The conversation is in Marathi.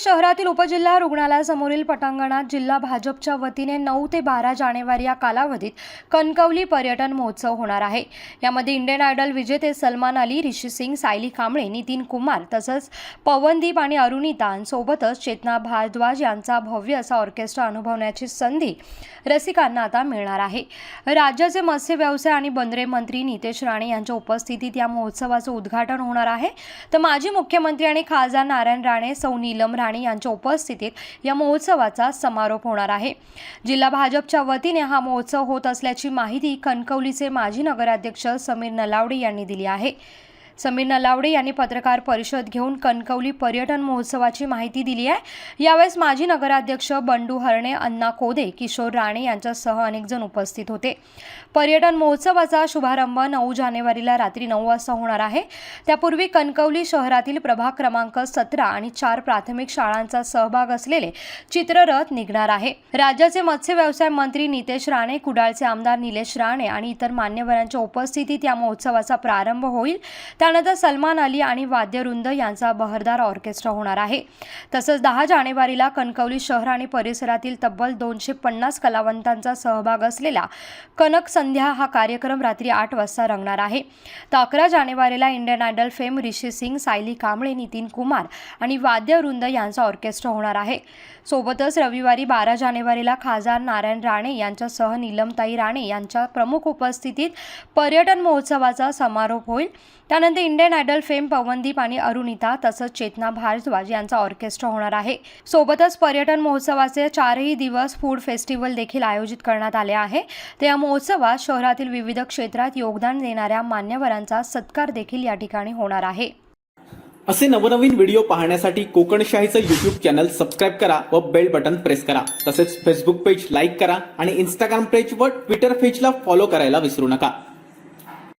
शहरातील उपजिल्हा रुग्णालयासमोरील पटांगणात जिल्हा भाजपच्या वतीने नऊ ते बारा जानेवारी या कालावधीत कणकवली पर्यटन महोत्सव होणार आहे. यामध्ये इंडियन आयडल विजेते सलमान अली ऋषी सिंग सायली कांबळे नितीन कुमार तसंच पवनदीप आणि अरुणिता सोबतच चेतना भारद्वाज यांचा भव्य असा ऑर्केस्ट्रा अनुभवण्याची संधी रसिकांना आता मिळणार आहे. राज्याचे मत्स्य व्यवसाय आणि बंदरे मंत्री नितेश राणे यांच्या उपस्थितीत या महोत्सवाचं उद्घाटन होणार आहे. तर माजी मुख्यमंत्री आणि खासदार नारायण राणे सौ नीलम राणे यांच्या उपस्थितीत या महोत्सवाचा समारोप होणार आहे. जिल्हा भाजपच्या वतीने हा महोत्सव होत असल्याची माहिती कणकवलीचे माजी नगराध्यक्ष समीर नलावडे यांनी दिली आहे. समीर नलावडे यांनी पत्रकार परिषद घेऊन कणकवली पर्यटन महोत्सवाची माहिती दिली आहे. यावेळेस माजी नगराध्यक्ष बंडू हरणे अण्णा कोदे किशोर राणे यांच्यासह अनेकजण उपस्थित होते. पर्यटन महोत्सवाचा शुभारंभ नऊ जानेवारीला रात्री नऊ वाजता होणार आहे. त्यापूर्वी कणकवली शहरातील प्रभाग क्रमांक सतरा आणि चार प्राथमिक शाळांचा सहभाग असलेले चित्ररथ निघणार आहे. राज्याचे मत्स्य व्यवसाय मंत्री नितेश राणे कुडाळचे आमदार निलेश राणे आणि इतर मान्यवरांच्या उपस्थितीत या महोत्सवाचा प्रारंभ होईल. त्यानंतर सलमान अली आणि वाद्यवृंद यांचा बहरदार ऑर्केस्ट्रा होणार आहे. तसंच दहा जानेवारीला कणकवली शहर आणि परिसरातील तब्बल दोनशे पन्नास कलावंतांचा सहभाग असलेला कनक संध्या हा कार्यक्रम रात्री आठ वाजता रंगणार आहे. तर अकरा जानेवारीला Indian Idol fame Rishi Singh Sayali Kamble Nitin Kumar आणि वाद्यवृंद यांचा ऑर्केस्ट्रा होणार आहे. सोबतच रविवारी बारा जानेवारीला खासदार नारायण राणे यांच्यासह नीलमताई राणे यांच्या प्रमुख उपस्थितीत पर्यटन महोत्सवाचा समारोप होईल. त्यानंतर इंडियन आयडल फेम पवनदीप आणि अरुणिता तसंच चेतना भारद्वाज यांचा ऑर्केस्ट्रा होणार आहे. सोबतच पर्यटन महोत्सवाचे चारही दिवस फूड फेस्टिवल देखील आयोजित करण्यात आले आहे. तर या महोत्सवात शहरातील विविध क्षेत्रात योगदान देणाऱ्या मान्यवरांचा सत्कार देखील या ठिकाणी होणार आहे. असे नवनवीन व्हिडिओ पाहण्यासाठी कोकणशाहीचं युट्यूब चॅनल सबस्क्राईब करा व बेल बटन प्रेस करा. तसेच फेसबुक पेज लाईक करा आणि इंस्टाग्राम पेज व ट्विटर पेजला फॉलो करायला विसरू नका.